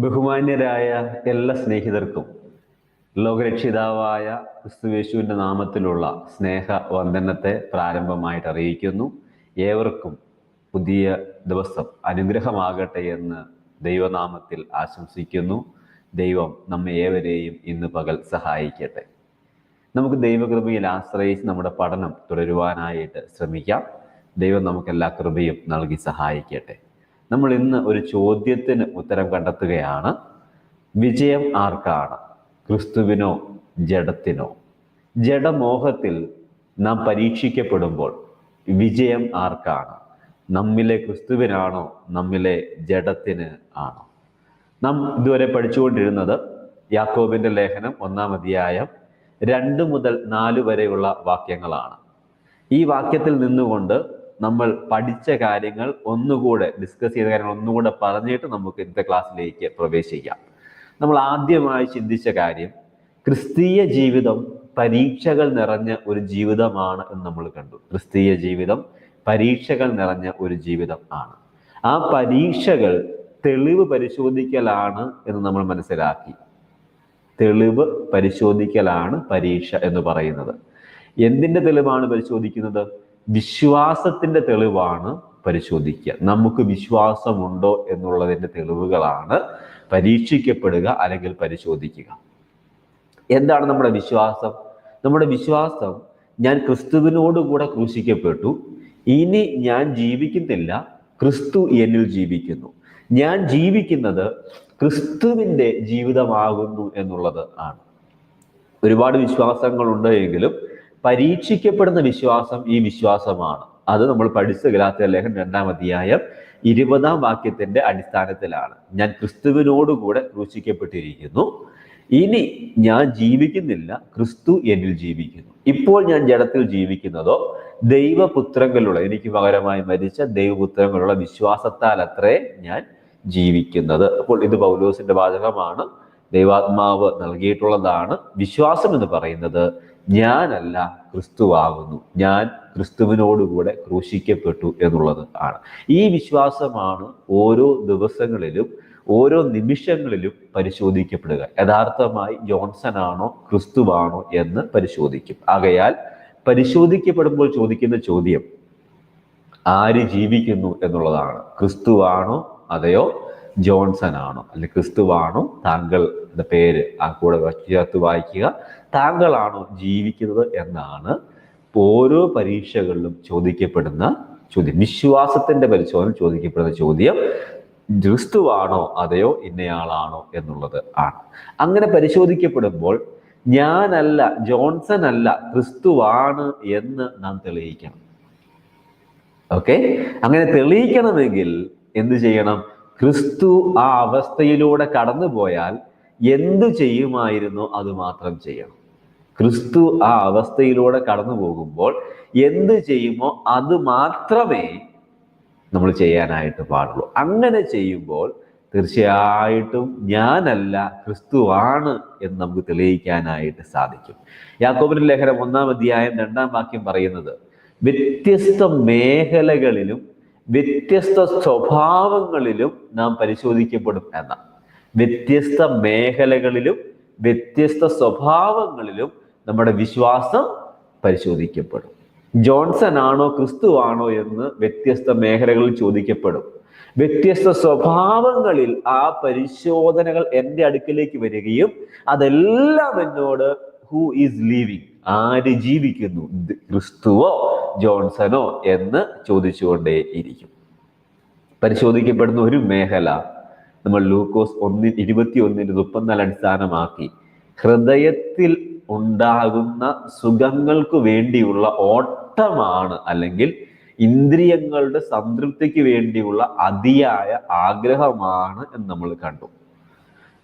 ബഹുമാന്യരായ എല്ലാ സ്നേഹിതർക്കും ലോകരക്ഷിതാവായ ക്രിസ്തുവേശുവിന്റെ നാമത്തിലുള്ള സ്നേഹ വന്ദനത്തെ പ്രാരംഭമായിട്ട് അറിയിക്കുന്നു. ഏവർക്കും പുതിയ ദിവസം അനുഗ്രഹമാകട്ടെ എന്ന് ദൈവനാമത്തിൽ ആശംസിക്കുന്നു. ദൈവം നമ്മെ ഏവരെയും ഇന്ന് പകൽ സഹായിക്കട്ടെ. നമുക്ക് ദൈവകൃപയിൽ ആശ്രയിച്ച് നമ്മുടെ പഠനം തുടരുവാനായിട്ട് ശ്രമിക്കാം. ദൈവം നമുക്കെല്ലാ കൃപയും നൽകി സഹായിക്കട്ടെ. നമ്മൾ ഇന്ന് ഒരു ചോദ്യത്തിന് ഉത്തരം കണ്ടെത്തുകയാണ്. വിജയം ആർക്കാണ്? ക്രിസ്തുവിനോ ജഡത്തിനോ? ജഡമോഹത്തിൽ നാം പരീക്ഷിക്കപ്പെടുമ്പോൾ വിജയം ആർക്കാണ്? നമ്മിലെ ക്രിസ്തുവിനാണോ നമ്മിലെ ജഡത്തിന് ആണോ? നാം ഇതുവരെ പഠിച്ചുകൊണ്ടിരുന്നത് യാക്കോബിന്റെ ലേഖനം ഒന്നാം അധ്യായം രണ്ട് മുതൽ നാല് വരെയുള്ള വാക്യങ്ങളാണ്. ഈ വാക്യത്തിൽ നിന്നുകൊണ്ട് നമ്മൾ പഠിച്ച കാര്യങ്ങൾ ഒന്നുകൂടെ ഡിസ്കസ് ചെയ്ത കാര്യങ്ങൾ ഒന്നുകൂടെ പറഞ്ഞിട്ട് നമുക്ക് ഇന്നത്തെ ക്ലാസ്സിലേക്ക് പ്രവേശിക്കാം. നമ്മൾ ആദ്യമായി ചിന്തിച്ച കാര്യം ക്രിസ്തീയ ജീവിതം പരീക്ഷകൾ നിറഞ്ഞ ഒരു ജീവിതമാണ് എന്ന് നമ്മൾ കണ്ടു. ക്രിസ്തീയ ജീവിതം പരീക്ഷകൾ നിറഞ്ഞ ഒരു ജീവിതം ആണ്. ആ പരീക്ഷകൾ തെളിവ് പരിശോധിക്കലാണ് എന്ന് നമ്മൾ മനസ്സിലാക്കി. തെളിവ് പരിശോധിക്കലാണ് പരീക്ഷ എന്ന് പറയുന്നത്. എന്തിന്റെ തെളിവാണ് പരിശോധിക്കുന്നത്? വിശ്വാസത്തിന്റെ തെളിവാണ് പരിശോധിക്കുക. നമുക്ക് വിശ്വാസമുണ്ടോ എന്നുള്ളതിന്റെ തെളിവുകളാണ് പരീക്ഷിക്കപ്പെടുക അല്ലെങ്കിൽ പരിശോധിക്കുക. എന്താണ് നമ്മുടെ വിശ്വാസം? നമ്മുടെ വിശ്വാസം ഞാൻ ക്രിസ്തുവിനോടുകൂടെ ക്രൂശിക്കപ്പെട്ടു. ഇനി ഞാൻ ജീവിക്കുന്നില്ല. ക്രിസ്തു എന്നിൽ ജീവിക്കുന്നു. ഞാൻ ജീവിക്കുന്നത് ക്രിസ്തുവിന്റെ ജീവിതമാകുന്നു എന്നുള്ളത് ആണ്. ഒരുപാട് വിശ്വാസങ്ങളുണ്ട് എങ്കിലും പരീക്ഷിക്കപ്പെടുന്ന വിശ്വാസം ഈ വിശ്വാസമാണ്. അത് നമ്മൾ പഠിച്ച ഗലാത്തിയ ലേഖനം രണ്ടാം അധ്യായം ഇരുപതാം വാക്യത്തിന്റെ അടിസ്ഥാനത്തിലാണ്. ഞാൻ ക്രിസ്തുവിനോടുകൂടെ ക്രൂശിക്കപ്പെട്ടിരിക്കുന്നു. ഇനി ഞാൻ ജീവിക്കുന്നില്ല ക്രിസ്തു എന്നിൽ ജീവിക്കുന്നു. ഇപ്പോൾ ഞാൻ ജഡത്തിൽ ജീവിക്കുന്നതോ ദൈവപുത്രങ്ങളുള്ള എനിക്ക് പകരമായി മരിച്ച ദൈവപുത്രങ്ങളുള്ള വിശ്വാസത്താൽ അത്രേ ഞാൻ ജീവിക്കുന്നത്. അപ്പോൾ ഇത് പൗലോസിന്റെ വാചകമാണ്. ദൈവാത്മാവ് നൽകിയിട്ടുള്ളതാണ് വിശ്വാസം എന്ന് പറയുന്നത്. ഞാനല്ല ക്രിസ്തുവാകുന്നു. ഞാൻ ക്രിസ്തുവിനോടുകൂടെ ക്രൂശിക്കപ്പെട്ടു എന്നുള്ളത് ആണ്. ഈ വിശ്വാസമാണ് ഓരോ ദിവസങ്ങളിലും ഓരോ നിമിഷങ്ങളിലും പരിശോധിക്കപ്പെടുക. യഥാർത്ഥമായി ജോൺസൺ ആണോ ക്രിസ്തുവാണോ എന്ന് പരിശോധിക്കും. ആകയാൽ പരിശോധിക്കപ്പെടുമ്പോൾ ചോദിക്കുന്ന ചോദ്യം ആര് ജീവിക്കുന്നു എന്നുള്ളതാണ്. ക്രിസ്തുവാണോ അതെയോ ജോൺസൺ ആണോ അല്ലെങ്കിൽ ക്രിസ്തുവാണോ? താങ്കളുടെ പേര് ആ കൂടെ ചേർത്ത് വായിക്കുക. താങ്കളാണോ ജീവിക്കുന്നത് എന്നാണ് ഓരോ പരീക്ഷകളിലും ചോദിക്കപ്പെടുന്ന ചോദ്യം. വിശ്വാസത്തിന്റെ പരിശോധന ചോദിക്കപ്പെടുന്ന ചോദ്യം ക്രിസ്തുവാണോ അതെയോ ഇന്നയാളാണോ എന്നുള്ളത് ആണ്. അങ്ങനെ പരിശോധിക്കപ്പെടുമ്പോൾ ഞാനല്ല ജോൺസൺ അല്ല ക്രിസ്തുവാണ് എന്ന് നാം തെളിയിക്കണം. ഓക്കെ? അങ്ങനെ തെളിയിക്കണമെങ്കിൽ എന്ത് ചെയ്യണം? ക്രിസ്തു ആ അവസ്ഥയിലൂടെ കടന്നു പോയാൽ എന്ത് ചെയ്യുമായിരുന്നു അത് മാത്രം ചെയ്യണം. ക്രിസ്തു ആ അവസ്ഥയിലൂടെ കടന്നു പോകുമ്പോൾ എന്ത് ചെയ്യുമോ അത് മാത്രമേ നമ്മൾ ചെയ്യാനായിട്ട് പാടുള്ളൂ. അങ്ങനെ ചെയ്യുമ്പോൾ തീർച്ചയായിട്ടും ഞാനല്ല ക്രിസ്തുവാണ് എന്ന് നമുക്ക് തെളിയിക്കാനായിട്ട് സാധിക്കും. യാക്കോബിൻ ലേഖനം ഒന്നാം അധ്യായം രണ്ടാം വാക്യം പറയുന്നത് വ്യത്യസ്ത മേഖലകളിലും വ്യത്യസ്ത സ്വഭാവങ്ങളിലും നാം പരിശോധിക്കപ്പെടും എന്ന. വ്യത്യസ്ത മേഖലകളിലും വ്യത്യസ്ത സ്വഭാവങ്ങളിലും നമ്മുടെ വിശ്വാസം പരിശോധിക്കപ്പെടും. ജോൺസൺ ആണോ ക്രിസ്തു ആണോ എന്ന് വ്യത്യസ്ത മേഖലകളിൽ ചോദിക്കപ്പെടും. വ്യത്യസ്ത സ്വഭാവങ്ങളിൽ ആ പരിശോധനകൾ എന്റെ അടുക്കിലേക്ക് വരികയും അതെല്ലാം എന്നോട് ഹൂ ഈസ് ലീവിങ് ആര് ജീവിക്കുന്നു? ക്രിസ്തുവോ? ജോൺസണോ എന്ന് ചോദിച്ചുകൊണ്ടേ ഇരിക്കും. പരിശോധിക്കപ്പെടുന്ന ഒരു മേഖല നമ്മൾ ലൂക്കോസ് ഒന്നി ഇരുപത്തി ഒന്നിന് മുപ്പത്തിനാല് അടിസ്ഥാനമാക്കി. ഹൃദയത്തിൽ ഉണ്ടാകുന്ന സുഖങ്ങൾക്ക് വേണ്ടിയുള്ള ഓട്ടമാണ് അല്ലെങ്കിൽ ഇന്ദ്രിയങ്ങളുടെ സംതൃപ്തിക്ക് വേണ്ടിയുള്ള അതിയായ ആഗ്രഹമാണ് എന്ന് നമ്മൾ കണ്ടു.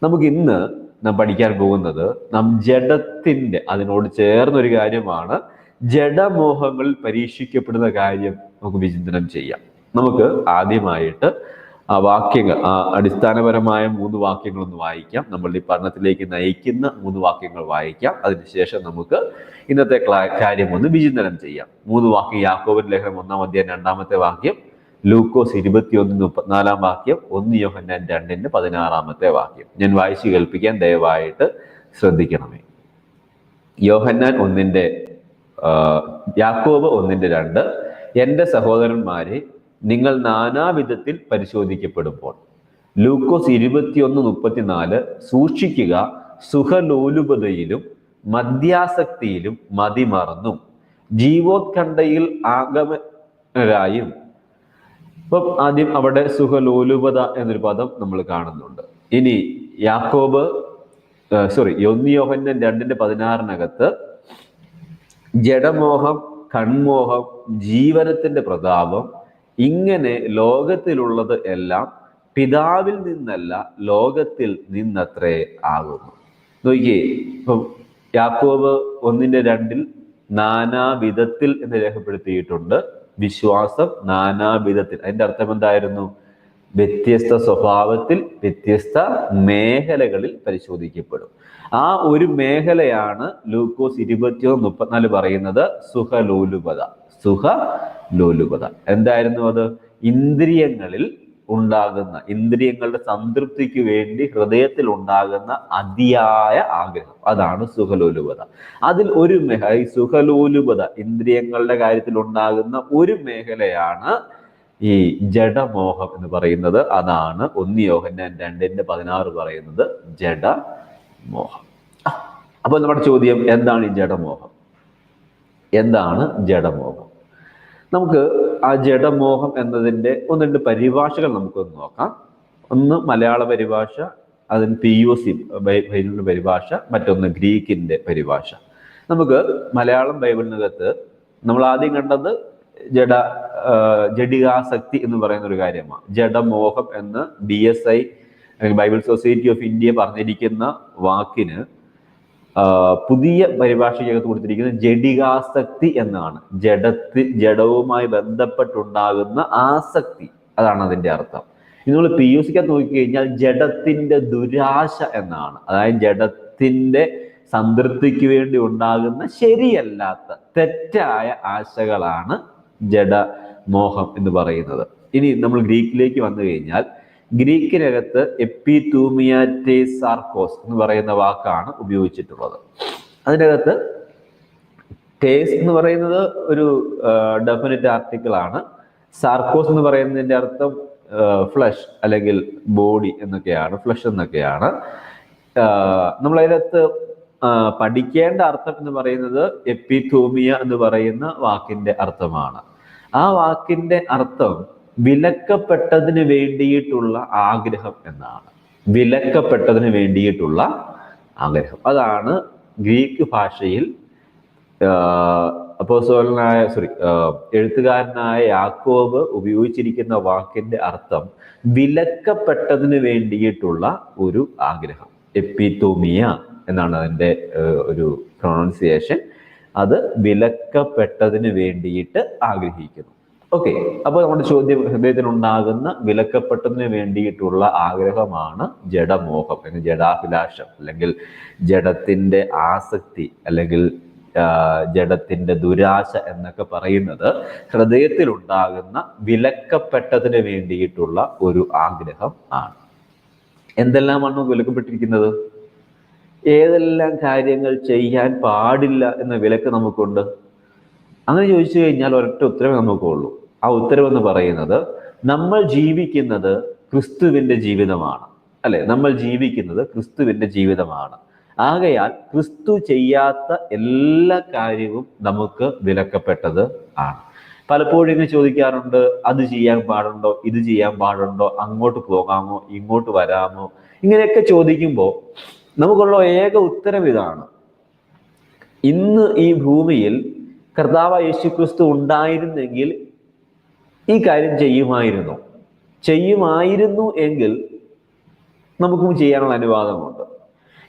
നമുക്ക് ഇന്ന് നാം പഠിക്കാൻ പോകുന്നത് നാം ജഡത്തിന്റെ അതിനോട് ചേർന്നൊരു കാര്യമാണ് ജഡമോഹങ്ങളിൽ പരീക്ഷിക്കപ്പെടുന്ന കാര്യം നമുക്ക് വിചിന്തനം ചെയ്യാം. നമുക്ക് ആദ്യമായിട്ട് ആ വാക്യങ്ങൾ ആ അടിസ്ഥാനപരമായ മൂന്ന് വാക്യങ്ങളൊന്ന് വായിക്കാം. നമ്മളുടെ ഈ പഠനത്തിലേക്ക് നയിക്കുന്ന മൂന്ന് വാക്യങ്ങൾ വായിക്കാം. അതിനുശേഷം നമുക്ക് ഇന്നത്തെ കാര്യം ഒന്ന് വിചിന്തനം ചെയ്യാം. മൂന്ന് വാക്യം യാക്കോബൻ ലേഖനം ഒന്നാം അധ്യായം രണ്ടാമത്തെ വാക്യം ലൂക്കോസ് ഇരുപത്തിയൊന്ന് മുപ്പത്തിനാലാം വാക്യം ഒന്ന് യോഹന്നാൻ രണ്ടിന് പതിനാറാമത്തെ വാക്യം. ഞാൻ വായിച്ചു കേൾപ്പിക്കാൻ ദയവായിട്ട് ശ്രദ്ധിക്കണമേ. യോഹന്നാൻ ഒന്നിന്റെ ആ, യാക്കോബ് ഒന്നിന്റെ രണ്ട്. എന്റെ സഹോദരന്മാരെ നിങ്ങൾ നാനാവിധത്തിൽ പരിശോധിക്കപ്പെടുമ്പോൾ ലൂക്കോസ് ഇരുപത്തിയൊന്ന് മുപ്പത്തിനാല് സൂക്ഷിക്കുക സുഖലോലുപതയിലും മദ്യാസക്തിയിലും മതിമറന്നും. ജീവോത്കണ്ഠയിൽ ആഗമരായും ഇപ്പം ആദ്യം അവിടെ സുഖലോലുപത എന്നൊരു പദം നമ്മൾ കാണുന്നുണ്ട്. ഇനി യാക്കോബ് സോറി യൊന്നി യോഹന്നൻ രണ്ടിന്റെ പതിനാറിനകത്ത് ജഡമോഹം കൺമോഹം ജീവനത്തിന്റെ പ്രതാപം ഇങ്ങനെ ലോകത്തിലുള്ളത് എല്ലാം പിതാവിൽ നിന്നല്ല ലോകത്തിൽ നിന്നത്രേ ആകുന്നു. നോക്കിയേ ഇപ്പം യാക്കോബ് ഒന്നിന്റെ രണ്ടിൽ നാനാവിധത്തിൽ എന്ന് രേഖപ്പെടുത്തിയിട്ടുണ്ട്. വിശ്വാസം നാനാവിധത്തിൽ അതിന്റെ അർത്ഥം എന്തായിരുന്നു? വ്യത്യസ്ത സ്വഭാവത്തിൽ വ്യത്യസ്ത മേഖലകളിൽ പരിശോധിക്കപ്പെടും. ആ ഒരു മേഖലയാണ് ലൂക്കോസ് ഇരുപത്തിയൊന്ന് മുപ്പത്തിനാല് പറയുന്നത് സുഖലോലുപത. സുഖലോലുപത. എന്തായിരുന്നു അത്? ഇന്ദ്രിയങ്ങളിൽ ഉണ്ടാകുന്ന ഇന്ദ്രിയങ്ങളുടെ സംതൃപ്തിക്ക് വേണ്ടി ഹൃദയത്തിൽ ഉണ്ടാകുന്ന അതിയായ ആഗ്രഹം. അതാണ് സുഖലോലുപത. അതിൽ ഒരു മേഖ ഈ സുഖലോലുപത ഇന്ദ്രിയങ്ങളുടെ കാര്യത്തിൽ ഉണ്ടാകുന്ന ഒരു മേഖലയാണ് ഈ ജഡമോഹം എന്ന് പറയുന്നത് അതാണ്. ഒന്ന് യോഹന്നാൻ രണ്ടിന്റെ പതിനാറ് പറയുന്നത് ജഡമോഹം. അപ്പൊ നമ്മുടെ ചോദ്യം എന്താണ് ഈ ജഡമോഹം? എന്താണ് ജഡമോഹം? നമുക്ക് ആ ജഡമോഹം എന്നതിന്റെ ഒന്ന് രണ്ട് പരിഭാഷകൾ നമുക്കൊന്ന് നോക്കാം. ഒന്ന് മലയാള പരിഭാഷ അതിന് പി യു സി ബൈബിളിന്റെ പരിഭാഷ മറ്റൊന്ന് ഗ്രീക്കിന്റെ പരിഭാഷ. നമുക്ക് മലയാളം ബൈബിളിനകത്ത് നമ്മൾ ആദ്യം കണ്ടത് ജഡ ജഡികാസക്തി എന്ന് പറയുന്ന ഒരു കാര്യമാണ്. ജഡമോഹം എന്ന് B S I Bible Society of India പറഞ്ഞിരിക്കുന്ന വാക്കിന് പുതിയ പരിഭാഷയ്ക്കകത്ത് കൊടുത്തിരിക്കുന്നത് ജഡികാസക്തി എന്നാണ്. ജഡത്തി ജഡവുമായി ബന്ധപ്പെട്ടുണ്ടാകുന്ന ആസക്തി. അതാണ് അതിന്റെ അർത്ഥം. നമ്മൾ പി യു സിക്കകത്ത് നോക്കിക്കഴിഞ്ഞാൽ ജഡത്തിന്റെ ദുരാശ എന്നാണ്. അതായത് ജഡത്തിന്റെ സംതൃപ്തിക്ക് വേണ്ടി ഉണ്ടാകുന്ന ശരിയല്ലാത്ത തെറ്റായ ആശകളാണ് ജഡമോഹം എന്ന് പറയുന്നത്. ഇനി നമ്മൾ ഗ്രീക്കിലേക്ക് വന്നു കഴിഞ്ഞാൽ ഗ്രീക്കിനകത്ത് എപ്പിതൂമിയാറ്റേസാർക്കോസ് എന്ന് പറയുന്ന വാക്കാണ് ഉപയോഗിച്ചിട്ടുള്ളത്. അതിനകത്ത് ടേസ് എന്ന് പറയുന്നത് ഒരു ഡെഫിനറ്റ് ആർട്ടിക്കിൾ ആണ്. സാർക്കോസ് എന്ന് പറയുന്നതിന്റെ അർത്ഥം ഫ്ലഷ് അല്ലെങ്കിൽ ബോഡി എന്നൊക്കെയാണ് ഫ്ലഷ് എന്നൊക്കെയാണ്. ആ, പഠിക്കേണ്ട അർത്ഥം എന്ന് പറയുന്നത് എപ്പിഥൂമിയ എന്ന് പറയുന്ന വാക്കിന്റെ അർത്ഥമാണ്. ആ വാക്കിന്റെ അർത്ഥം വിലക്കപ്പെട്ടതിന് വേണ്ടിയിട്ടുള്ള ആഗ്രഹം എന്നാണ്. വിലക്കപ്പെട്ടതിന് വേണ്ടിയിട്ടുള്ള ആഗ്രഹം. അതാണ് ഗ്രീക്ക് ഭാഷയിൽ അപ്പോസോലനായ സോറി എഴുത്തുകാരനായ യാക്കോബ് ഉപയോഗിച്ചിരിക്കുന്ന വാക്കിന്റെ അർത്ഥം വിലക്കപ്പെട്ടതിന് വേണ്ടിയിട്ടുള്ള ഒരു ആഗ്രഹം. എപ്പിത്തോമിയ എന്നാണ് അതിന്റെ ഒരു പ്രൊണൗൺസിയേഷൻ അത് വിലക്കപ്പെട്ടതിന് വേണ്ടിയിട്ട് ആഗ്രഹിക്കുന്നു. ഓക്കെ അപ്പോൾ നമ്മുടെ ചോദ്യം ഹൃദയത്തിനുണ്ടാകുന്ന വിലക്കപ്പെട്ടതിന് വേണ്ടിയിട്ടുള്ള ആഗ്രഹമാണ് ജഡമോഹം അല്ലെങ്കിൽ ജഡാഭിലാഷം അല്ലെങ്കിൽ ജഡത്തിന്റെ ആസക്തി അല്ലെങ്കിൽ ജഡത്തിന്റെ ദുരാശ എന്നൊക്കെ പറയുന്നത് ഹൃദയത്തിൽ ഉണ്ടാകുന്ന വിലക്കപ്പെട്ടതിന് വേണ്ടിയിട്ടുള്ള ഒരു ആഗ്രഹം ആണ്. എന്തെല്ലാമാണ് വിലക്കപ്പെട്ടിരിക്കുന്നത്? ഏതെല്ലാം കാര്യങ്ങൾ ചെയ്യാൻ പാടില്ല എന്ന വിലക്ക് നമുക്കുണ്ട്? അങ്ങനെ ചോദിച്ചു കഴിഞ്ഞാൽ ഒരൊറ്റ ഉത്തരവേ നമുക്കുള്ളൂ. ആ ഉത്തരവ് എന്ന് പറയുന്നത് നമ്മൾ ജീവിക്കുന്നത് ക്രിസ്തുവിന്റെ ജീവിതമാണ്. അല്ലെ? നമ്മൾ ജീവിക്കുന്നത് ക്രിസ്തുവിന്റെ ജീവിതമാണ്. ആകയാൽ ക്രിസ്തു ചെയ്യാത്ത എല്ലാ കാര്യവും നമുക്ക് വിലക്കപ്പെട്ടത് ആണ്. പലപ്പോഴും ഇങ്ങനെ ചോദിക്കാറുണ്ട് അത് ചെയ്യാൻ പാടുണ്ടോ? ഇത് ചെയ്യാൻ പാടുണ്ടോ? അങ്ങോട്ട് പോകാമോ? ഇങ്ങോട്ട് വരാമോ? ഇങ്ങനെയൊക്കെ ചോദിക്കുമ്പോൾ നമുക്കുള്ള ഏക ഉത്തരം ഇതാണ്. ഇന്ന് ഈ ഭൂമിയിൽ കർത്താവ് യേശുക്രിസ്തു ഉണ്ടായിരുന്നെങ്കിൽ ഈ കാര്യം ചെയ്യുമായിരുന്നു. ചെയ്യുമായിരുന്നു എങ്കിൽ നമുക്കും ചെയ്യാനുള്ള അനുവാദമുണ്ട്.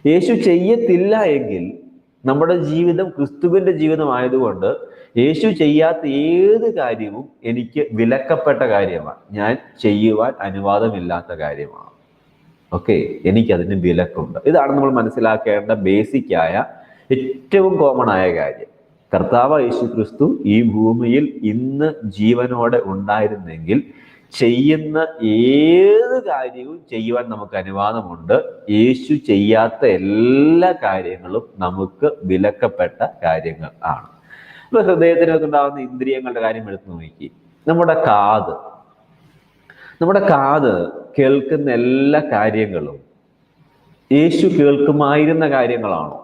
യേശു ചെയ്യത്തില്ല എങ്കിൽ നമ്മുടെ ജീവിതം ക്രിസ്തുവിന്റെ ജീവിതമായതുകൊണ്ട് യേശു ചെയ്യാത്ത ഏത് കാര്യവും എനിക്ക് വിലക്കപ്പെട്ട കാര്യമാണ്. ഞാൻ ചെയ്യുവാൻ അനുവാദമില്ലാത്ത കാര്യമാണ്. ഓക്കെ എനിക്കതിന് വിലക്കുണ്ട്. ഇതാണ് നമ്മൾ മനസ്സിലാക്കേണ്ട ബേസിക് ആയ ഏറ്റവും കോമൺ ആയ കാര്യം. കർത്താവ് യേശു ക്രിസ്തു ഈ ഭൂമിയിൽ ഇന്ന് ജീവനോടെ ഉണ്ടായിരുന്നെങ്കിൽ ചെയ്യുന്ന ഏത് കാര്യവും ചെയ്യുവാൻ നമുക്ക് അനുവാദമുണ്ട്. യേശു ചെയ്യാത്ത എല്ലാ കാര്യങ്ങളും നമുക്ക് വിലക്കപ്പെട്ട കാര്യങ്ങൾ ആണ്. ഇപ്പൊ ഹൃദയത്തിനകത്തുണ്ടാകുന്ന ഇന്ദ്രിയങ്ങളുടെ കാര്യം എടുത്തു നോക്കി. നമ്മുടെ കാത്. നമ്മുടെ കാത് കേൾക്കുന്ന എല്ലാ കാര്യങ്ങളും യേശു കേൾക്കുമായിരുന്ന കാര്യങ്ങളാണോ.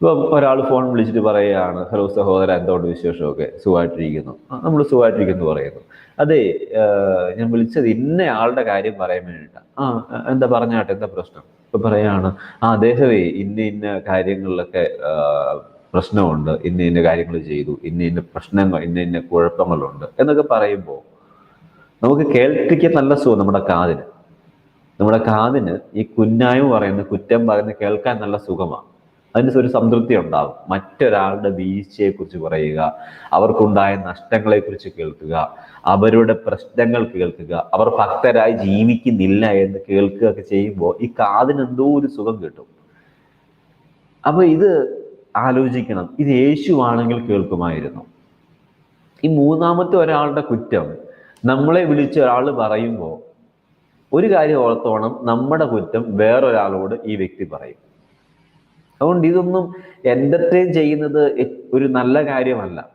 ഇപ്പം ഒരാൾ ഫോൺ വിളിച്ചിട്ട് പറയുകയാണ് ഹലോ സഹോദര എന്തുകൊണ്ട് വിശേഷമൊക്കെ? സുഖമായിട്ടിരിക്കുന്നു. നമ്മൾ സുഖമായിട്ടിരിക്കുന്നു പറയുന്നു. അതെ ഞാൻ വിളിച്ചത് ഇന്ന ആളുടെ കാര്യം പറയാൻ വേണ്ടിയിട്ടാണ് ആ എന്താ പറഞ്ഞാട്ടെ എന്താ പ്രശ്നം? ഇപ്പൊ പറയാണ് ആ അദ്ദേഹമേ ഇന്ന ഇന്ന കാര്യങ്ങളിലൊക്കെ പ്രശ്നമുണ്ട്. ഇന്ന ഇന്ന കാര്യങ്ങൾ ചെയ്തു. ഇന്ന ഇന്ന പ്രശ്നങ്ങൾ ഇന്ന ഇന്ന കുഴപ്പങ്ങളുണ്ട്. എന്നൊക്കെ പറയുമ്പോൾ നമുക്ക് കേൾപ്പിക്കാൻ നല്ല സുഖം നമ്മുടെ കാതിന്. നമ്മുടെ കാതിന് ഈ കുഞ്ഞായ്മ പറയുന്ന കുറ്റം പറയുന്ന കേൾക്കാൻ നല്ല സുഖമാണ്. അതിന് ഒരു സംതൃപ്തി ഉണ്ടാകും മറ്റൊരാളുടെ വീഴ്ചയെ കുറിച്ച് പറയുക അവർക്കുണ്ടായ നഷ്ടങ്ങളെ കുറിച്ച് കേൾക്കുക അവരുടെ പ്രശ്നങ്ങൾ കേൾക്കുക അവർ ഭക്തരായി ജീവിക്കുന്നില്ല എന്ന് കേൾക്കുക ഒക്കെ ചെയ്യുമ്പോൾ ഈ കാതിന് എന്തോ ഒരു സുഖം കിട്ടും. അപ്പൊ ഇത് ആലോചിക്കണം. ഇത് യേശു ആണെങ്കിൽ കേൾക്കുമായിരുന്നു. ഈ മൂന്നാമത്തെ ഒരാളുടെ കുറ്റം നമ്മളെ വിളിച്ച് ഒരാൾ പറയുമ്പോൾ ഒരു കാര്യം ഓർത്തോണം നമ്മുടെ കുറ്റം വേറൊരാളോട് ഈ വ്യക്തി പറയും. അതുകൊണ്ട് ഇതൊന്നും എന്റർടൈൻ ചെയ്യുന്നത് ഒരു നല്ല കാര്യമല്ല.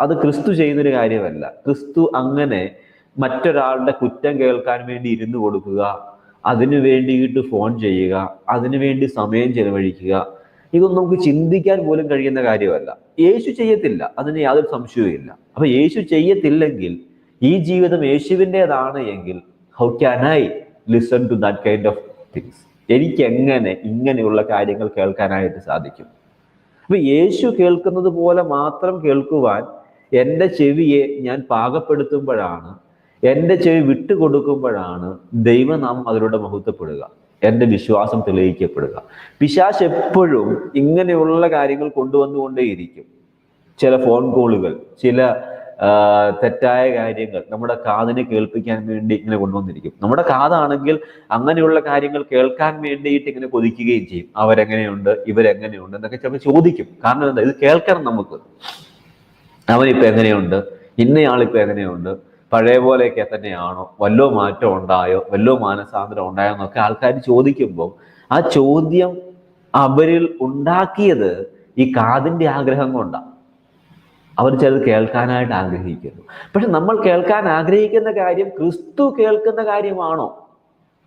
അത് ക്രിസ്തു ചെയ്യുന്നൊരു കാര്യമല്ല. ക്രിസ്തു അങ്ങനെ മറ്റൊരാളുടെ കുറ്റം കേൾക്കാൻ വേണ്ടി ഇരുന്ന് കൊടുക്കുക അതിനു വേണ്ടിയിട്ട് ഫോൺ ചെയ്യുക അതിനു വേണ്ടി സമയം ചെലവഴിക്കുക ഇതൊന്നും നമുക്ക് ചിന്തിക്കാൻ പോലും കഴിയുന്ന കാര്യമല്ല. യേശു ചെയ്യത്തില്ല. അതിന് യാതൊരു സംശയവും ഇല്ല അപ്പൊ യേശു ചെയ്യത്തില്ലെങ്കിൽ ഈ ജീവിതം യേശുവിന്റെതാണ് എങ്കിൽ how can I listen to that kind of things എനിക്ക് എങ്ങനെ ഇങ്ങനെയുള്ള കാര്യങ്ങൾ കേൾക്കാനായിട്ട് സാധിക്കും? അപ്പൊ യേശു കേൾക്കുന്നത് പോലെ മാത്രം കേൾക്കുവാൻ എന്റെ ചെവിയെ ഞാൻ പാകപ്പെടുത്തുമ്പോഴാണ് എന്റെ ചെവി വിട്ടുകൊടുക്കുമ്പോഴാണ് ദൈവനാമം അതിലൂടെ മഹത്വപ്പെടുക എന്റെ വിശ്വാസം തെളിയിക്കപ്പെടുക. പിശാശ് എപ്പോഴും ഇങ്ങനെയുള്ള കാര്യങ്ങൾ കൊണ്ടുവന്നുകൊണ്ടേയിരിക്കും. ചില ഫോൺ കോളുകൾ ചില തെറ്റായ കാര്യങ്ങൾ നമ്മുടെ കാതിനെ കേൾപ്പിക്കാൻ വേണ്ടി ഇങ്ങനെ കൊണ്ടുവന്നിരിക്കും. നമ്മുടെ കാതാണെങ്കിൽ അങ്ങനെയുള്ള കാര്യങ്ങൾ കേൾക്കാൻ വേണ്ടിയിട്ട് ഇങ്ങനെ കൊതിക്കുകയും ചെയ്യും. അവരെങ്ങനെയുണ്ട്? ഇവരെങ്ങനെയുണ്ട്? എന്നൊക്കെ ചിലപ്പോൾ ചോദിക്കും. കാരണം എന്താ? ഇത് കേൾക്കണം നമുക്ക്. അവനിപ്പോൾ എങ്ങനെയുണ്ട്? ഇന്നയാളിപ്പോൾ എങ്ങനെയുണ്ട്? പഴയ പോലെയൊക്കെ തന്നെയാണോ? വല്ലോ മാറ്റം ഉണ്ടായോ? വല്ലോ മാനസാന്തരം ഉണ്ടായോ? എന്നൊക്കെ ആൾക്കാർ ചോദിക്കുമ്പോൾ ആ ചോദ്യം അവരിൽ ഉണ്ടാക്കിയത് ഈ കാതിന്റെ ആഗ്രഹം കൊണ്ടാണ്. അവർ ചിലത് കേൾക്കാനായിട്ട് ആഗ്രഹിക്കുന്നു. പക്ഷെ നമ്മൾ കേൾക്കാൻ ആഗ്രഹിക്കുന്ന കാര്യം ക്രിസ്തു കേൾക്കുന്ന കാര്യമാണോ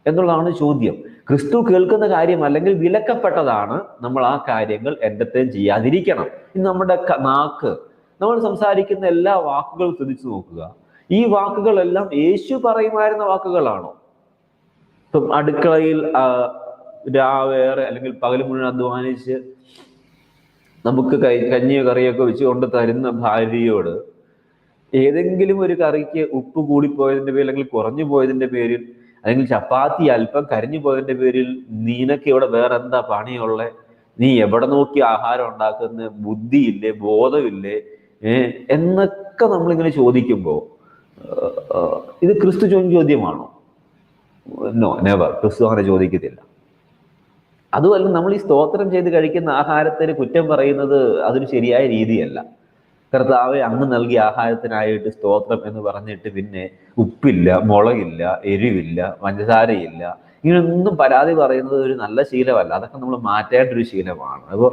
എന്നുള്ളതാണ് ചോദ്യം. ക്രിസ്തു കേൾക്കുന്ന കാര്യം അല്ലെങ്കിൽ വിലക്കപ്പെട്ടതാണ് നമ്മൾ ആ കാര്യങ്ങൾ എന്റെത്തേം ചെയ്യാതിരിക്കണം. ഇനി നമ്മുടെ നാക്ക്. നമ്മൾ സംസാരിക്കുന്ന എല്ലാ വാക്കുകളും ശ്രദ്ധിച്ചു നോക്കുക. ഈ വാക്കുകളെല്ലാം യേശു പറയുമായിരുന്ന വാക്കുകളാണോ? ഇപ്പം അടുക്കളയിൽ രാവേറെ അല്ലെങ്കിൽ പകൽ മുഴുവൻ അധ്വാനിച്ച് നമുക്ക് കൈ കഞ്ഞിയോ കറിയൊക്കെ വെച്ച് കൊണ്ട് തരുന്ന ഭാര്യയോട് ഏതെങ്കിലും ഒരു കറിക്ക് ഉപ്പ് കൂടിപ്പോയതിന്റെ പേരിൽ അല്ലെങ്കിൽ കുറഞ്ഞു പോയതിന്റെ പേരിൽ അല്ലെങ്കിൽ ചപ്പാത്തി അല്പം കരിഞ്ഞു പോയതിന്റെ പേരിൽ നിനക്ക് ഇവിടെ വേറെ എന്താ പണിയുള്ള? നീ എവിടെ നോക്കി ആഹാരം ഉണ്ടാക്കുന്ന? ബുദ്ധിയില്ലേ? ബോധമില്ലേ? എന്നൊക്കെ നമ്മളിങ്ങനെ ചോദിക്കുമ്പോൾ ഇത് ക്രിസ്തു ചോദ്യമാണോ? No never. ക്രിസ്തു അങ്ങനെ ചോദിക്കത്തില്ല. അതുമല്ല നമ്മൾ ഈ സ്തോത്രം ചെയ്ത് കഴിക്കുന്ന ആഹാരത്തിന് കുറ്റം പറയുന്നത് അതൊരു ശരിയായ രീതിയല്ല. കർത്താവ് അങ്ങ് നൽകിയ ആഹാരത്തിനായിട്ട് സ്തോത്രം എന്ന് പറഞ്ഞിട്ട് പിന്നെ ഉപ്പില്ല മുളകില്ല എരിവില്ല പഞ്ചസാരയില്ല ഇങ്ങനൊന്നും പരാതി പറയുന്നത് ഒരു നല്ല ശീലമല്ല. അതൊക്കെ നമ്മൾ മാറ്റേണ്ട ഒരു ശീലമാണ്. അപ്പോൾ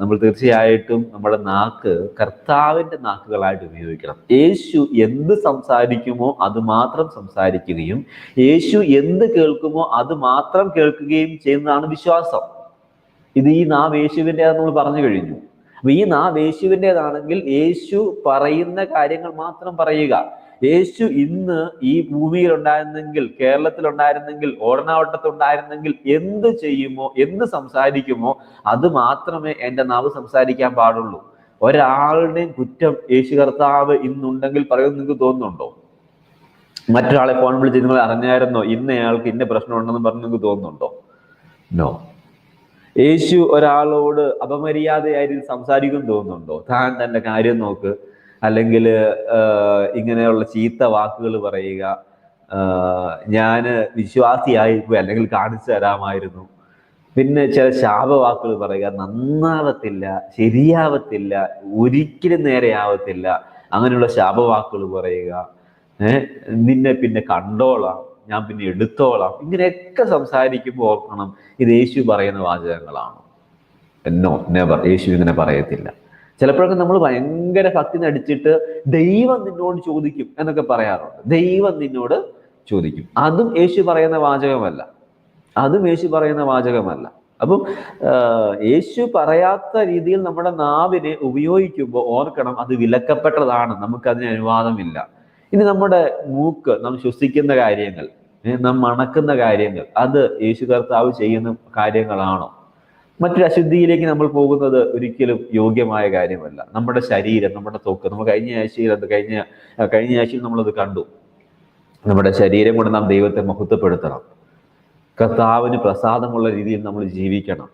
നമ്മൾ തീർച്ചയായിട്ടും നമ്മുടെ നാക്ക് കർത്താവിന്റെ നാക്കുകളായിട്ട് ഉപയോഗിക്കണം. യേശു എന്ത് സംസാരിക്കുമോ അത് മാത്രം സംസാരിക്കുകയും യേശു എന്ത് കേൾക്കുമോ അത് മാത്രം കേൾക്കുകയും ചെയ്യുന്നതാണ് വിശ്വാസം. ഇത് ഈ നാം യേശുവിന്റെ നമ്മൾ പറഞ്ഞു കഴിഞ്ഞു. അപ്പൊ ഈ നാം യേശുവിന്റെതാണെങ്കിൽ യേശു പറയുന്ന കാര്യങ്ങൾ മാത്രം പറയുക. യേശു ഇന്ന് ഈ ഭൂമിയിൽ ഉണ്ടായിരുന്നെങ്കിൽ കേരളത്തിൽ ഉണ്ടായിരുന്നെങ്കിൽ ഓടനാവട്ടത്ത് ഉണ്ടായിരുന്നെങ്കിൽ എന്ത് ചെയ്യുമോ എന്ത് സംസാരിക്കുമോ അത് മാത്രമേ എന്റെ നാവ് സംസാരിക്കാൻ പാടുള്ളൂ. ഒരാളുടെയും കുറ്റം യേശു കർത്താവ് ഇന്നുണ്ടെങ്കിൽ പറയുന്നത് നിങ്ങൾക്ക് തോന്നുന്നുണ്ടോ? മറ്റൊരാളെ ഫോൺ വിളിച്ച് നിങ്ങൾ അറിഞ്ഞായിരുന്നോ? ഇന്നയാൾക്ക് ഇന്ന പ്രശ്നം ഉണ്ടെന്ന് പറഞ്ഞ് നിങ്ങൾക്ക് തോന്നുന്നുണ്ടോ? നോ യേശു ഒരാളോട് അപമര്യാദയായി സംസാരിക്കും തോന്നുന്നുണ്ടോ? താൻ തന്റെ കാര്യം നോക്ക്. അല്ലെങ്കിൽ ഇങ്ങനെയുള്ള ചീത്ത വാക്കുകൾ പറയുക. ഞാൻ വിശ്വാസിയായിപ്പോയി അല്ലെങ്കിൽ കാണിച്ചു തരാമായിരുന്നു. പിന്നെ ചില ശാപവാക്കുകൾ പറയുക നന്നാവത്തില്ല ശരിയാവത്തില്ല ഒരിക്കലും നേരെ ആവത്തില്ല അങ്ങനെയുള്ള ശാപവാക്കുകൾ പറയുക. നിന്നെ പിന്നെ കണ്ടോളാം ഞാൻ പിന്നെ എടുത്തോളാം. ഇങ്ങനെയൊക്കെ സംസാരിക്കുമ്പോൾ ഓർക്കണം ഇത് യേശു പറയുന്ന വാചകങ്ങളാണ്. എന്നോ നെവർ യേശു ഇങ്ങനെ പറയത്തില്ല. ചിലപ്പോഴൊക്കെ നമ്മൾ ഭയങ്കര ഭക്തി നടിച്ചിട്ട് ദൈവം നിന്നോട് ചോദിക്കും എന്നൊക്കെ പറയാറുണ്ട്. ദൈവം നിന്നോട് ചോദിക്കും. അതും യേശു പറയുന്ന വാചകമല്ല. അതും യേശു പറയുന്ന വാചകമല്ല. അപ്പം യേശു പറയാത്ത രീതിയിൽ നമ്മുടെ നാവിനെ ഉപയോഗിക്കുമ്പോൾ ഓർക്കണം അത് വിലക്കപ്പെട്ടതാണ്. നമുക്കതിന് അനുവാദമില്ല. ഇനി നമ്മുടെ മൂക്ക് നാം ശ്വസിക്കുന്ന കാര്യങ്ങൾ നാം മണക്കുന്ന കാര്യങ്ങൾ അത് യേശു കർത്താവ് ചെയ്യുന്ന കാര്യങ്ങളാണോ? മറ്റൊരു അശുദ്ധിയിലേക്ക് നമ്മൾ പോകുന്നത് ഒരിക്കലും യോഗ്യമായ കാര്യമല്ല. നമ്മുടെ ശരീരം നമ്മുടെ തൊക്ക്. നമ്മൾ കഴിഞ്ഞ ആഴ്ചയിൽ അത് കഴിഞ്ഞ കഴിഞ്ഞ ആഴ്ചയിൽ നമ്മളത് കണ്ടു. നമ്മുടെ ശരീരം കൊണ്ട് നാം ദൈവത്തെ മഹത്വപ്പെടുത്തണം. കർത്താവിന് പ്രസാദമുള്ള രീതിയിൽ നമ്മൾ ജീവിക്കണം.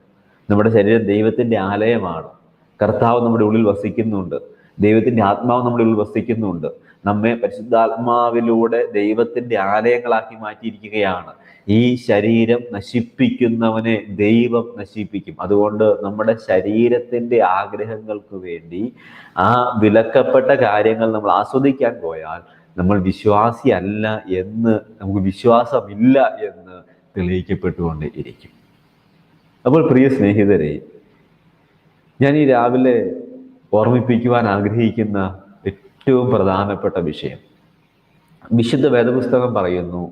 നമ്മുടെ ശരീരം ദൈവത്തിന്റെ ആലയമാണ്. കർത്താവ് നമ്മുടെ ഉള്ളിൽ വസിക്കുന്നുണ്ട്. ദൈവത്തിന്റെ ആത്മാവ് നമ്മുടെ ഉള്ളിൽ വസിക്കുന്നുണ്ട്. നമ്മെ പരിശുദ്ധാത്മാവിലൂടെ ദൈവത്തിന്റെ ആലയങ്ങളാക്കി മാറ്റിയിരിക്കുകയാണ്. ഈ ശരീരം നശിപ്പിക്കുന്നവനെ ദൈവം നശിപ്പിക്കും. അതുകൊണ്ട് നമ്മുടെ ശരീരത്തിന്റെ ആഗ്രഹങ്ങൾക്ക് വേണ്ടി ആ വിലക്കപ്പെട്ട കാര്യങ്ങൾ നമ്മൾ ആസ്വദിക്കാൻ പോയാൽ നമ്മൾ വിശ്വാസി അല്ല എന്ന് നമുക്ക് വിശ്വാസമില്ല എന്ന് തെളിയിക്കപ്പെട്ടുകൊണ്ട് ഇരിക്കും അപ്പോൾ പ്രിയ സ്നേഹിതരെ ഞാൻ ഈ രാവിലെ ഓർമ്മിപ്പിക്കുവാൻ ആഗ്രഹിക്കുന്ന ഏറ്റവും പ്രധാനപ്പെട്ട വിഷയം. വിശുദ്ധ വേദപുസ്തകം പറയുന്നു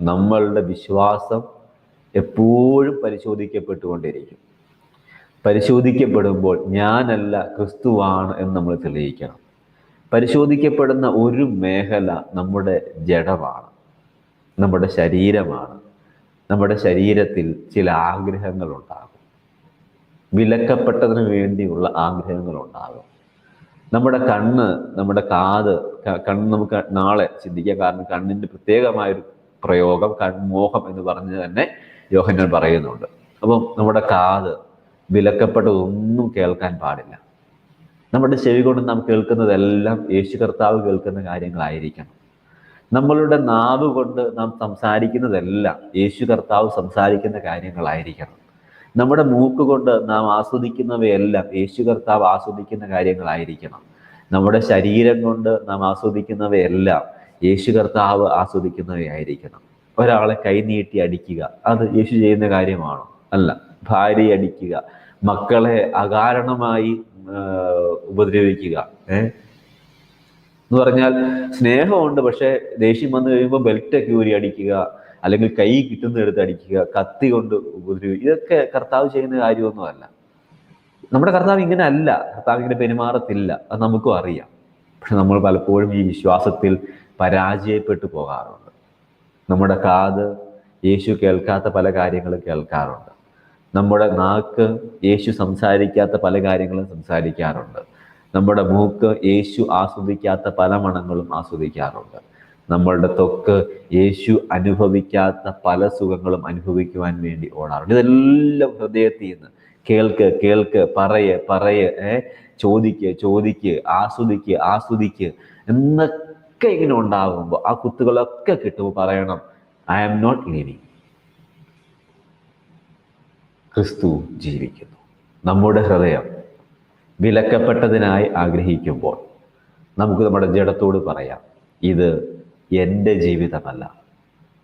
നമ്മളുടെ വിശ്വാസം എപ്പോഴും പരിശോധിക്കപ്പെട്ടുകൊണ്ടിരിക്കും. പരിശോധിക്കപ്പെടുമ്പോൾ ഞാനല്ല ക്രിസ്തുവാണ് എന്ന് നമ്മൾ തെളിയിക്കണം. പരിശോധിക്കപ്പെടുന്ന ഒരു മേഖല നമ്മുടെ ജഡമാണ് നമ്മുടെ ശരീരമാണ് നമ്മുടെ ശരീരത്തിൽ ചില ആഗ്രഹങ്ങൾ ഉണ്ടാകും വിലക്കപ്പെട്ടതിന് വേണ്ടിയുള്ള ആഗ്രഹങ്ങൾ ഉണ്ടാകും നമ്മുടെ കണ്ണ് നമ്മുടെ കാത് കണ്ണ് നമുക്ക് നാളെ ചിന്തിക്കാൻ കാരണം കണ്ണിന്റെ പ്രത്യേകമായൊരു പ്രയോഗം കൺമോഹം എന്ന് പറഞ്ഞ് തന്നെ യോഹന്നൻ പറയുന്നുണ്ട്. അപ്പം നമ്മുടെ കാത് വിലക്കപ്പെട്ടതൊന്നും കേൾക്കാൻ പാടില്ല. നമ്മുടെ ചെവി കൊണ്ട് നാം കേൾക്കുന്നതെല്ലാം യേശു കർത്താവ് കേൾക്കുന്ന കാര്യങ്ങളായിരിക്കണം. നമ്മളുടെ നാവ് കൊണ്ട് നാം സംസാരിക്കുന്നതെല്ലാം യേശു കർത്താവ് സംസാരിക്കുന്ന കാര്യങ്ങളായിരിക്കണം. നമ്മുടെ മൂക്ക് കൊണ്ട് നാം ആസ്വദിക്കുന്നവയെല്ലാം യേശു കർത്താവ് ആസ്വദിക്കുന്ന കാര്യങ്ങളായിരിക്കണം. നമ്മുടെ ശരീരം കൊണ്ട് നാം ആസ്വദിക്കുന്നവയെല്ലാം യേശു കർത്താവ് ആസ്വദിക്കുന്നവയായിരിക്കണം. ഒരാളെ കൈനീട്ടി അടിക്കുക അത് യേശു ചെയ്യുന്ന കാര്യമാണോ? അല്ല. ഭാര്യയെ അടിക്കുക മക്കളെ അകാരണമായി ഉപദ്രവിക്കുക എന്ന് പറഞ്ഞാൽ സ്നേഹമുണ്ട് പക്ഷേ ദേഷ്യം വന്നു കഴിയുമ്പോൾ ബെൽറ്റൊക്കെ ഊരി അടിക്കുക അല്ലെങ്കിൽ കൈ കിട്ടുന്നെടുത്ത് അടിക്കുക കത്തി കൊണ്ട് ഉപദ്രവിക്കുക ഇതൊക്കെ കർത്താവ് ചെയ്യുന്ന കാര്യമൊന്നുമല്ല നമ്മുടെ കർത്താവ് ഇങ്ങനെ അല്ല. കർത്താവ് ഇങ്ങനെ പെരുമാറത്തില്ല. അത് നമുക്കും അറിയാം. പക്ഷെ നമ്മൾ പലപ്പോഴും ഈ വിശ്വാസത്തിൽ പരാജയപ്പെട്ടു പോകാറുണ്ട്. നമ്മുടെ കാത് യേശു കേൾക്കാത്ത പല കാര്യങ്ങളും കേൾക്കാറുണ്ട്. നമ്മുടെ നാക്ക് യേശു സംസാരിക്കാത്ത പല കാര്യങ്ങളും സംസാരിക്കാറുണ്ട്. നമ്മുടെ മൂക്ക് യേശു ആസ്വദിക്കാത്ത പല മണങ്ങളും ആസ്വദിക്കാറുണ്ട്. നമ്മളുടെ തൊക്ക് യേശു അനുഭവിക്കാത്ത പല സുഖങ്ങളും അനുഭവിക്കുവാൻ വേണ്ടി ഓടാറുണ്ട്. ഇതെല്ലാം ഹൃദയത്തിൽ നിന്ന് കേൾക്ക് കേൾക്ക് പറയ് പറയ് ഏ ചോദിക്ക് ചോദിക്ക് ആസ്വദിക്ക് ആസ്വദിക്ക് എന്നൊക്കെ ഇങ്ങനെ ഉണ്ടാകുമ്പോൾ ആ കുത്തുകളൊക്കെ കിട്ടുമ്പോൾ പറയണം ഐ ആം നോട്ട് ലിവിങ് ക്രിസ്തു ജീവിക്കുന്നു. നമ്മുടെ ഹൃദയം വിലക്കപ്പെട്ടതിനായി ആഗ്രഹിക്കുമ്പോൾ നമുക്ക് നമ്മുടെ ജഡത്തോട് പറയാം ഇത് എന്റെ ജീവിതമല്ല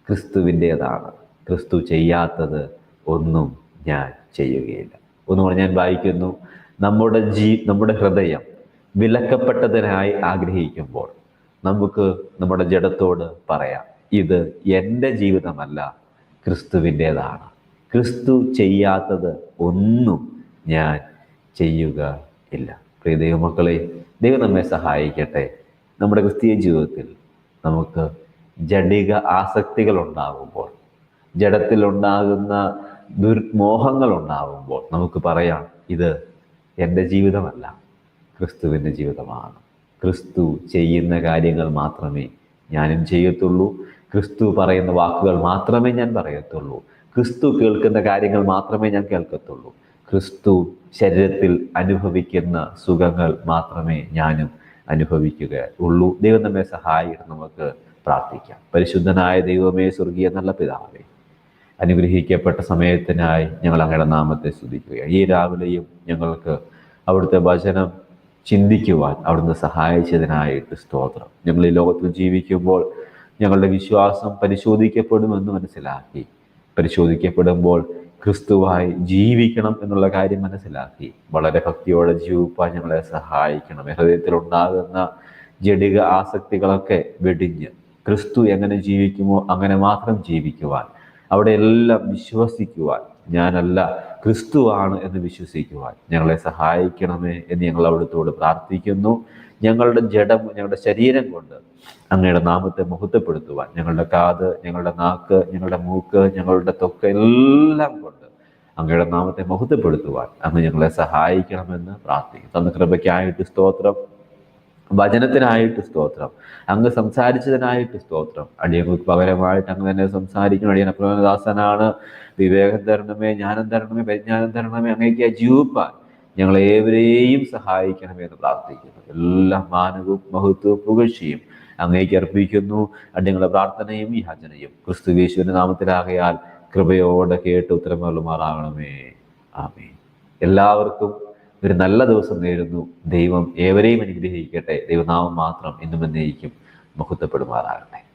ക്രിസ്തുവിന്റേതാണ്. ക്രിസ്തു ചെയ്യാത്തത് ഒന്നും ഞാൻ ചെയ്യുകയില്ല. ഒന്ന് പറഞ്ഞ് ഞാൻ വായിക്കുന്നു. നമ്മുടെ ജീ നമ്മുടെ ഹൃദയം വിലക്കപ്പെട്ടതിനായി ആഗ്രഹിക്കുമ്പോൾ നമുക്ക് നമ്മുടെ ജഡത്തോട് പറയാം. ഇത് എന്റെ ജീവിതമല്ല ക്രിസ്തുവിന്റേതാണ്. ക്രിസ്തു ചെയ്യാത്തത് ഒന്നും ഞാൻ ചെയ്യുക ഇല്ല. പ്രിയ ദൈവമക്കളെ ദൈവം നമ്മെ സഹായിക്കട്ടെ. നമ്മുടെ ക്രിസ്തീയ ജീവിതത്തിൽ നമുക്ക് ജഡിക ആസക്തികൾ ഉണ്ടാകുമ്പോൾ ജഡത്തിലുണ്ടാകുന്ന ദുർമോഹങ്ങൾ ഉണ്ടാകുമ്പോൾ നമുക്ക് പറയാം ഇത് എന്റെ ജീവിതമല്ല ക്രിസ്തുവിന്റെ ജീവിതമാണ്. ക്രിസ്തു ചെയ്യുന്ന കാര്യങ്ങൾ മാത്രമേ ഞാനും ചെയ്യത്തുള്ളൂ. ക്രിസ്തു പറയുന്ന വാക്കുകൾ മാത്രമേ ഞാൻ പറയത്തുള്ളൂ. ക്രിസ്തു കേൾക്കുന്ന കാര്യങ്ങൾ മാത്രമേ ഞാൻ കേൾക്കത്തുള്ളൂ. ക്രിസ്തു ശരീരത്തിൽ അനുഭവിക്കുന്ന സുഖങ്ങൾ മാത്രമേ ഞാനും അനുഭവിക്കുക ഉള്ളൂ. ദൈവം നമ്മെ സഹായിക്കണം നമുക്ക് പ്രാർത്ഥിക്കാം. പരിശുദ്ധനായ ദൈവമേ സ്വർഗീയ നല്ല പിതാവേ അനുഗ്രഹിക്കപ്പെട്ട സമയത്തിനായി ഞങ്ങൾ അങ്ങയുടെ നാമത്തെ സ്തുതിക്കുക ഈ രാവിലെയും ഞങ്ങൾക്ക് അവിടുത്തെ വചനം ചിന്തിക്കുവാൻ അവിടുന്ന് സഹായിച്ചതിനായിട്ട് സ്തോത്രം. ഞങ്ങൾ ഈ ലോകത്തിൽ ജീവിക്കുമ്പോൾ ഞങ്ങളുടെ വിശ്വാസം പരിശോധിക്കപ്പെടുമെന്ന് മനസ്സിലാക്കി. പരിശോധിക്കപ്പെടുമ്പോൾ ക്രിസ്തുവായി ജീവിക്കണം എന്നുള്ള കാര്യം മനസ്സിലാക്കി. വളരെ ഭക്തിയോടെ ജീവിപ്പാൻ ഞങ്ങളെ സഹായിക്കണം. ഹൃദയത്തിൽ ഹൃദയത്തിലുണ്ടാകുന്ന ജടിക ആസക്തികളൊക്കെ വെടിഞ്ഞ് ക്രിസ്തു എങ്ങനെ ജീവിക്കുമോ അങ്ങനെ മാത്രം ജീവിക്കുവാൻ അവിടെ എല്ലാം വിശ്വസിക്കുവാൻ ഞാനല്ല ക്രിസ്തുവാണ് എന്ന് വിശ്വസിക്കുവാൻ. ഞങ്ങളെ സഹായിക്കണമേ എന്ന് ഞങ്ങൾ അവിടുത്തോട് പ്രാർത്ഥിക്കുന്നു. ഞങ്ങളുടെ ജഡം ഞങ്ങളുടെ ശരീരം കൊണ്ട് അങ്ങയുടെ നാമത്തെ മഹത്വപ്പെടുത്തുവാൻ. ഞങ്ങളുടെ കാത് ഞങ്ങളുടെ നാക്ക് ഞങ്ങളുടെ മൂക്ക് ഞങ്ങളുടെ തൊക്ക് എല്ലാം കൊണ്ട് അങ്ങയുടെ നാമത്തെ മഹത്വപ്പെടുത്തുവാൻ അങ്ങ് ഞങ്ങളെ സഹായിക്കണമെന്ന് പ്രാർത്ഥിക്കും തന്ന കൃപയ്ക്കായിട്ട് സ്തോത്രം. വചനത്തിനായിട്ട് സ്തോത്രം. അങ്ങ് സംസാരിച്ചതിനായിട്ട് സ്തോത്രം. അടിയങ്ങൾക്ക് പകരമായിട്ട് അങ്ങ് തന്നെ സംസാരിക്കണം. അടിയൻ അപ്രമദാസനാണ് വിവേകം തരണമേ ജ്ഞാനം തരണമേ പരിജ്ഞാനം തരണമേ അങ്ങേക്ക് അജീവിപ്പാൻ ഞങ്ങൾ ഏവരെയും സഹായിക്കണമേ എന്ന് പ്രാർത്ഥിക്കുന്നു. എല്ലാ മാനവും മഹത്വവും പുകഴ്ചയും അങ്ങേക്ക് അർപ്പിക്കുന്നു. അടിയങ്ങളുടെ പ്രാർത്ഥനയും യാചനയും ക്രിസ്തു യേശുവിന്റെ നാമത്തിലാകയാൽ കൃപയോടെ കേട്ട് ഉത്തരമുള്ളുമാറാകണമേ ആമേ എല്ലാവർക്കും ഒരു നല്ല ദിവസം നേരുന്നു. ദൈവം ഏവരെയും അനുഗ്രഹിക്കട്ടെ. ദൈവനാമം മാത്രം എന്നും എന്നേക്കും മഹത്വപ്പെടുമാറാകട്ടെ.